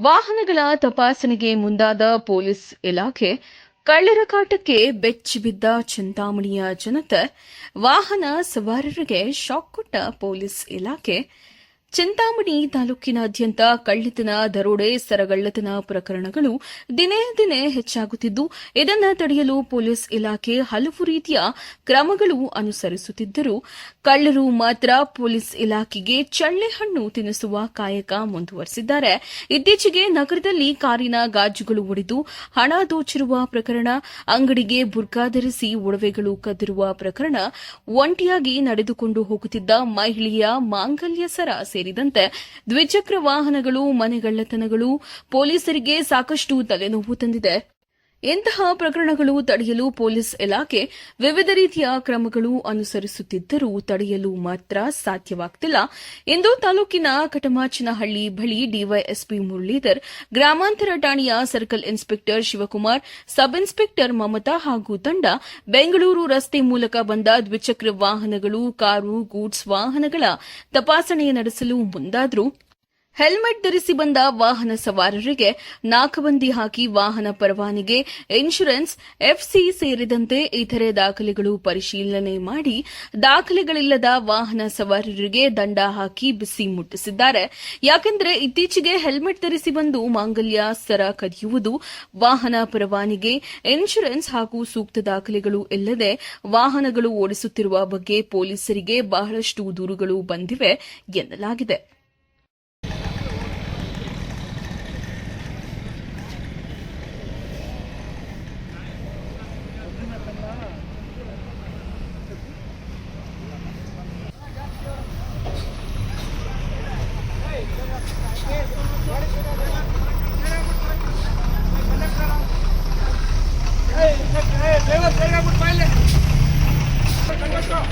ವಾಹನಗಳ ತಪಾಸಣೆಗೆ ಮುಂದಾದ ಪೊಲೀಸ್ ಇಲಾಖೆ ಕಳ್ಳರ ಕಾಟಕ್ಕೆ ಬೆಚ್ಚಿಬಿದ್ದ ಚಿಂತಾಮಣಿಯ ಜನತೆ ವಾಹನ ಸವಾರರಿಗೆ ಶಾಕ್ ಕೊಟ್ಟ ಪೊಲೀಸ್ ಇಲಾಖೆ ಚಿಂತಾಮಣಿ ತಾಲೂಕಿನಾದ್ಯಂತ ಕಳ್ಳತನ, ದರೋಡೆ, ಸರಗಳ್ಳತನ ಪ್ರಕರಣಗಳು ದಿನೇ ದಿನೇ ಹೆಚ್ಚಾಗುತ್ತಿದ್ದು, ಇದನ್ನು ತಡೆಯಲು ಪೊಲೀಸ್ ಇಲಾಖೆ ಹಲವು ರೀತಿಯ ಕ್ರಮಗಳು ಅನುಸರಿಸುತ್ತಿದ್ದರೂ, ಕಳ್ಳರು ಮಾತ್ರ ಪೊಲೀಸ್ ಇಲಾಖೆಗೆ ಚಳ್ಳೆಹಣ್ಣು ತಿನ್ನಿಸುವ ಕಾಯಕ ಮುಂದುವರೆಸಿದ್ದಾರೆ. ಇತ್ತೀಚೆಗೆ ನಗರದಲ್ಲಿ ಕಾರಿನ ಗಾಜುಗಳು ಒಡೆದು ಹಣ ದೋಚಿರುವ ಪ್ರಕರಣ, ಅಂಗಡಿಗೆ ಬುರ್ಕಾ ಧರಿಸಿ ಒಡವೆಗಳು ಕದ್ದಿರುವ ಪ್ರಕರಣ, ಒಂಟಿಯಾಗಿ ನಡೆದುಕೊಂಡು ಹೋಗುತ್ತಿದ್ದ ಮಹಿಳೆಯ ಮಾಂಗಲ್ಯ ಸರ ಸೇರಿದಂತೆ ದ್ವಿಚಕ್ರ ವಾಹನಗಳು ಮನೆಗಳ್ಳತನಗಳು ಪೊಲೀಸರಿಗೆ ಸಾಕಷ್ಟು ತಲೆನೋವು ತಂದಿದೆ. ಇಂತಹ ಪ್ರಕರಣಗಳು ತಡೆಯಲು ಪೊಲೀಸ್ ಇಲಾಖೆ ವಿವಿಧ ರೀತಿಯ ಕ್ರಮಗಳು ಅನುಸರಿಸುತ್ತಿದ್ದರೂ ತಡೆಯಲು ಮಾತ್ರ ಸಾಧ್ಯವಾಗ್ತಿಲ್ಲ. ಎಂದು ತಾಲೂಕಿನ ಕಟಮಾಚನಹಳ್ಳಿ ಬಳಿ ಡಿವೈಎಸ್ಪಿ ಮುರಳೀಧರ್, ಗ್ರಾಮಾಂತರ ಠಾಣೆಯ circle inspector Shivakumar, sub inspector Mamata ಹಾಗೂ ತಂಡ ಬೆಂಗಳೂರು ರಸ್ತೆ ಮೂಲಕ ಬಂದ ದ್ವಿಚಕ್ರ ವಾಹನಗಳು, ಕಾರು, ಗೂಡ್ಸ್ ವಾಹನಗಳ ತಪಾಸಣೆ ನಡೆಸಲು ಮುಂದಾದ್ರು. ಹೆಲ್ಮೆಟ್ ಧರಿಸಿ ಬಂದ ವಾಹನ ಸವಾರರಿಗೆ ನಾಕಬಂದಿ ಹಾಕಿ ವಾಹನ ಪರವಾನಿಗೆ ಇನ್ಶೂರೆನ್ಸ್, ಎಫ್ಸಿ ಸೇರಿದಂತೆ ಇತರೆ ದಾಖಲೆಗಳು ಪರಿಶೀಲನೆ ಮಾಡಿ ದಾಖಲೆಗಳಿಲ್ಲದ ವಾಹನ ಸವಾರರಿಗೆ ದಂಡ ಹಾಕಿ ಬಿಸಿ ಮುಟ್ಟಿಸಿದ್ದಾರೆ. ಯಾಕೆಂದರೆ ಇತ್ತೀಚೆಗೆ ಹೆಲ್ಮೆಟ್ ಧರಿಸಿ ಬಂದು ಮಾಂಗಲ್ಯ ಸರ ಕದಿಯುವುದು, ವಾಹನ ಪರವಾನಿಗೆ ಇನ್ಶೂರೆನ್ಸ್ ಹಾಗೂ ಸೂಕ್ತ ದಾಖಲೆಗಳು ಇಲ್ಲದೆ ವಾಹನಗಳು ಓಡಿಸುತ್ತಿರುವ ಬಗ್ಗೆ ಪೊಲೀಸರಿಗೆ ಬಹಳಷ್ಟು ದೂರುಗಳು ಬಂದಿವೆ ಎನ್ನಲಾಗಿದೆ. Gracias.